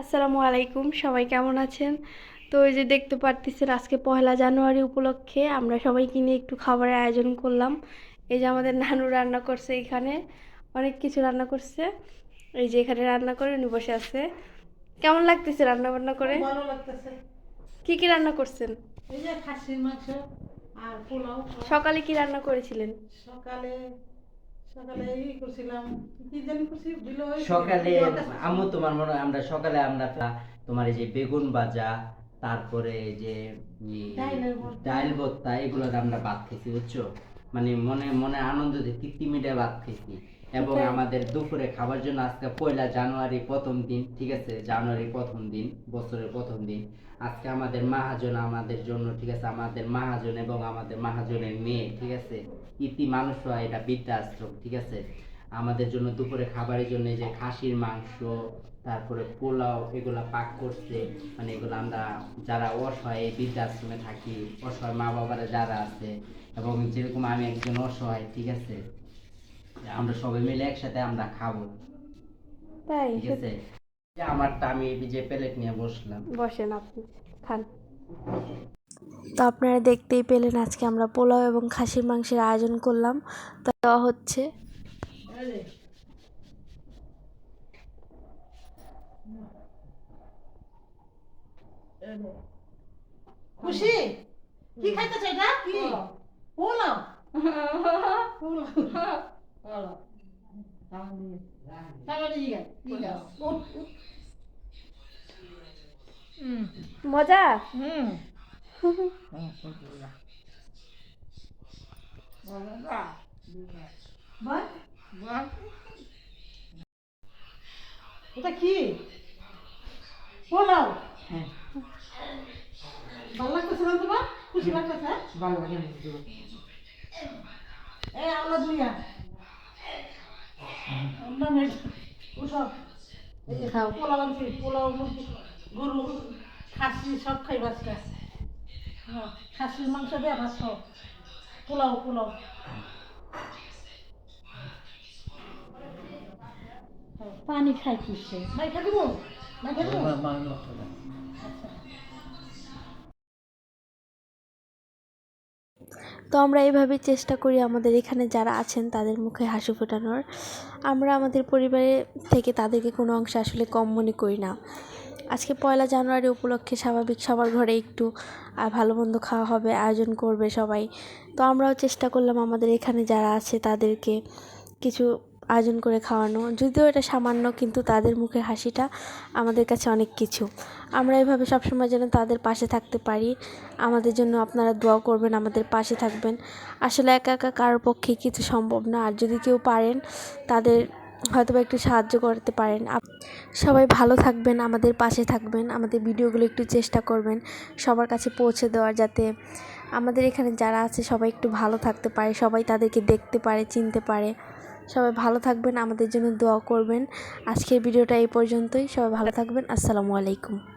আসসালামু আলাইকুম সবাই কেমন আছেন? তো এই যে দেখতে পারতেছেন আজকে পয়লা জানুয়ারি উপলক্ষে আমরা সবাই কিনে একটু খাবারের আয়োজন করলাম। এই যে আমাদের নানু রান্না করছে এখানে অনেক কিছু রান্না করছে। এই যে এখানে রান্না করে উনি বসে আছে। কেমন লাগতেছে রান্না বান্না করে? ভালো লাগতেছে। কি কি রান্না করছেন? এই যে খাসির মাংস আর পোলাও। সকালে কি রান্না করেছিলেন? সকালে সকালে আম্মু তোমার মনে হয় আমরা সকালে আমরা তোমার এই যে বেগুন ভাজা তারপরে এই যে। ডাইল ভর্তা এগুলো আমরা ভাত খেয়েছি বুঝছ? মানে মনে মনে আনন্দ তৃপ্তি মিটে খেয়েছি। এবং আমাদের দুপুরে খাবার জন্য আজকে পয়লা জানুয়ারি প্রথম দিন ঠিক আছে? জানুয়ারি প্রথম দিন বছরের প্রথম দিন। আজকে আমাদের মাহাজন আমাদের জন্য ঠিক আছে? আমাদের মাহাজন এবং আমাদের মাহাজনের মেয়ে ঠিক আছে? ইতি মানুষ হয় এটা বৃদ্ধাশ্রম ঠিক আছে? আমাদের জন্য দুপুরে খাবারের জন্য যে খাসির মাংস তারপরে পোলাও এগুলা পাক করছে। মানে এগুলো আমরা যারা অসহায় বৃদ্ধাশ্রমে থাকি অসহায় মা বাবারা যারা আছে এবং যেরকম আমি একজন অসহায় ঠিক আছে? আমরা সবাই মিলে একসাথে আমরা খাব। তাই? ঠিক আছে? আমারটা আমি যে প্লেট নিয়ে বসলাম। বসেন আপনি খান। তো আপনারা দেখতেই পেলেন আজকে আমরা পোলাও এবং খাসির মাংসের আয়োজন করলাম। তো হচ্ছে। খুশি কি খাইতেছ এটা? কি? পোলাও? উঠ। হুম। মজা? এটা কি? পোলাও। হ্যাঁ। ভালো লাগতেছে না তোমার? খুশি লাগতেছে ভালো লাগে এই আলো দুইয়া। আমরা নেই। ওসব এই যে খাও। পোলাও আনছি পোলাও গরু খাসি সব খাই বাচ্চা হ্যাঁ খাসির মাংস দিয়ে ভাত খাও। পোলাও পোলাও। পানি খাই কিসে মাই খাই দিব? মাই দিব তো আমরা এইভাবে চেষ্টা করি আমাদের এখানে যারা আছেন তাদের মুখে হাসি ফোটানোর। আমরা আমাদের পরিবারে থেকে তাদেরকে কোনো অংশে আসলে কম মনে করি না। আজকে পয়লা জানুয়ারি উপলক্ষে স্বাভাবিক সবার ঘরে একটু ভালো মন্দ খাওয়া হবে আয়োজন করবে সবাই। তো আমরাও চেষ্টা করলাম আমাদের এখানে যারা আছে তাদেরকে কিছু আয়োজন করে খাওয়ানো, যদিও এটা সামান্য, কিন্তু তাদের মুখের হাসিটা আমাদের কাছে অনেক কিছু। আমরা এভাবে সবসময় যেন তাদের পাশে থাকতে পারি। আমাদের জন্য আপনারা দোয়া করবেন, আমাদের পাশে থাকবেন। আসলে একা একা কারোর পক্ষে কিছু সম্ভব না, আর যদি কেউ পারেন, তাদের হয়তো বা একটু সাহায্য করতে পারেন। সবাই ভালো থাকবেন, আমাদের পাশে থাকবেন, আমাদের ভিডিওগুলো একটু চেষ্টা করবেন সবার কাছে পৌঁছে দেওয়ার, যাতে আমাদের এখানে যারা আছে সবাই একটু ভালো থাকতে পারে, সবাই তাদেরকে দেখতে পারে, চিনতে পারে। সবাই ভালো থাকবেন, আমাদের জন্য দোয়া করবেন। আজকের ভিডিওটা এই পর্যন্তই, সবাই ভালো থাকবেন, আসসালামু আলাইকুম।